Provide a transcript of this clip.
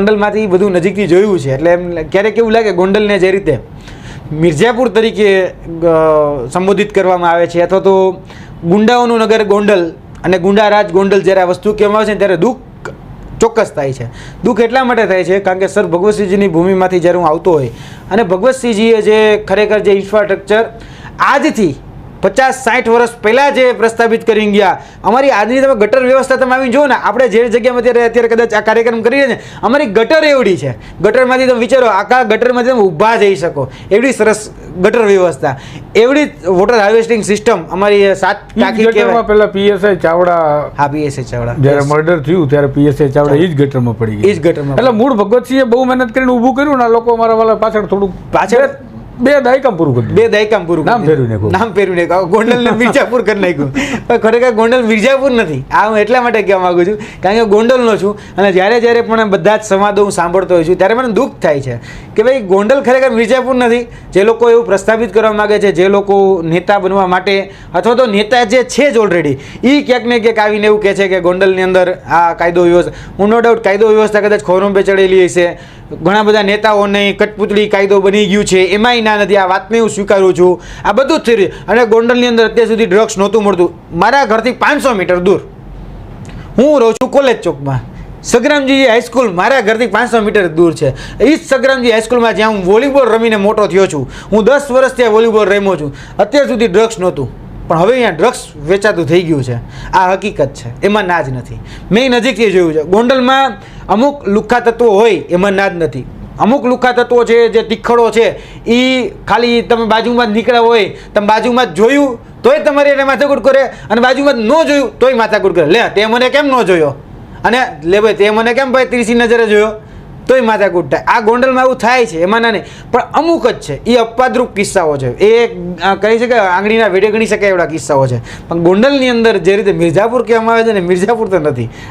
ગોંડલમાંથી બધું નજીકથી જોયું છે. એટલે એમ ક્યારેક એવું લાગે ગોંડલને જે રીતે મિર્ઝાપુર તરીકે સંબોધિત કરવામાં આવે છે અથવા તો ગુંડાઓનું નગર ગોંડલ અને ગુંડારાજ ગોંડલ જ્યારે આ વસ્તુ કહેવામાં આવે છે ત્યારે દુઃખ ચોક્કસ થાય છે. દુઃખ એટલા માટે થાય છે કારણ કે સર ભગવતસિંહજીની ભૂમિમાંથી જ્યારે હું આવતો હોય અને ભગવતસિંહજીએ જે ખરેખર જે ઇન્ફ્રાસ્ટ્રક્ચર આજથી પચાસ સાઠ વર્ષ પહેલાં જે પ્રસ્થાપિત કરીને ગયા. અમારી આજની તમે ગટર વ્યવસ્થા તમે આવી જુઓ ને આપણે જે જગ્યામાં અત્યારે અત્યારે કદાચ આ કાર્યક્રમ કરીએ ને અમારી ગટર એવડી છે. ગટરમાંથી તમે વિચારો આખા ગટરમાંથી તમે ઊભા જઈ શકો. એવડી સરસ ગટર વ્યવસ્થા. એવડી વોટર હાર્વેસ્ટિંગ સિસ્ટમ અમારી સાત ટાંકી ગટરમાં પેલા પીએસઆઈ ચાવડા હા પીએસઆઈ ચાવડા. જ્યારે મર્ડર થયું ત્યારે પીએસઆઈ ચાવડા એ જ ગટરમાં પડી એ જ ગટરમાં એટલે મૂળ ભગવતસિંહે બહુ મહેનત કરીને ઊભું કર્યું ને આ લોકો અમારા વાળા પાછળ થોડુંક પાછળ બે- બે દાયકા પૂરું કર્યું બે દાયકામાં પૂરું નામ ફેરવી. નાખ્યું. નામ ફેરવી નાખ્યું. ગોંડલ ને મિર્જાપુર કરી નાખ્યું. પણ ખરેખર ગોંડલ મિર્જાપુર નથી. આ હું એટલા માટે કહેવા માંગુ છું કારણ કે ગોંડલનો છું અને જ્યારે જ્યારે પણ બધા જ સંવાદો હું સાંભળતો હોઉં છું ત્યારે મને દુઃખ થાય છે કે ભાઈ ગોંડલ ખરેખર મિર્જાપુર નથી. જે લોકો એવું પ્રસ્થાપિત કરવા માગે છે જે લોકો નેતા બનવા માટે અથવા તો નેતા જે છે જ ઓલરેડી એ ક્યાંક ને ક્યાંક આવીને એવું કહે છે કે ગોંડલની અંદર આ કાયદો વ્યવસ્થા હું નો ડાઉટ કાયદો વ્યવસ્થા કદાચ ખોરંભે ચડેલી હશે. ઘણા બધા નેતાઓને કઠપુતળી કાયદો બની ગયું છે. એમાંય ના નથી, આ વાતને હું સ્વીકારું છું. આ બધું જ થઈ રહ્યું. અને ગોંડલની અંદર અત્યાર સુધી ડ્રગ્સ નહોતું મળતું. મારા ઘરથી પાંચસો મીટર દૂર. હું રહું છું કોલેજ ચોકમાં. સગરામજી હાઈસ્કૂલ મારા ઘરથી પાંચસો મીટર દૂર છે. એ જ સગરામજી હાઈસ્કૂલમાં જ્યાં હું વોલીબોલ રમીને મોટો થયો છું. હું દસ વર્ષ ત્યાં વોલીબોલ રમ્યો છું. અત્યાર સુધી ડ્રગ્સ નહોતું. પણ હવે અહીંયા ડ્રગ્સ વેચાતું થઈ ગયું છે. આ હકીકત છે. એમાં ના જ નથી. મેં નજીકથી જોયું છે. ગોંડલમાં અમુક લુખ્ખા તત્વો હોય, એમાં ના જ નથી. અમુક લુખા તત્વો છે, જે તીખડો છે એ ખાલી તમે બાજુમાં જ નીકળ્યા હોય, તમે બાજુમાં જ જોયું, તોય તમારે એને માથાકૂટ કરે અને બાજુમાં ન જોયું, તોય માથાકૂટ કરે. લે, તે મને કેમ ન જોયો? અને લે ભાઈ, તે મને કેમ ભાઈ ત્રીસી નજરે જોયો? તોય માથાકૂટ થાય. આ ગોંડલમાં એવું થાય છે, એમાં ના નહીં. પણ અમુક જ છે એ અપવાદરૂપ કિસ્સાઓ છે. એ કહી શકાય, આંગળીના વેડે ગણી શકાય એવડા કિસ્સાઓ છે. પણ ગોંડલની અંદર જે રીતે મિર્ઝાપુર કહેવામાં આવે છે ને, મિર્ઝાપુર તો નથી.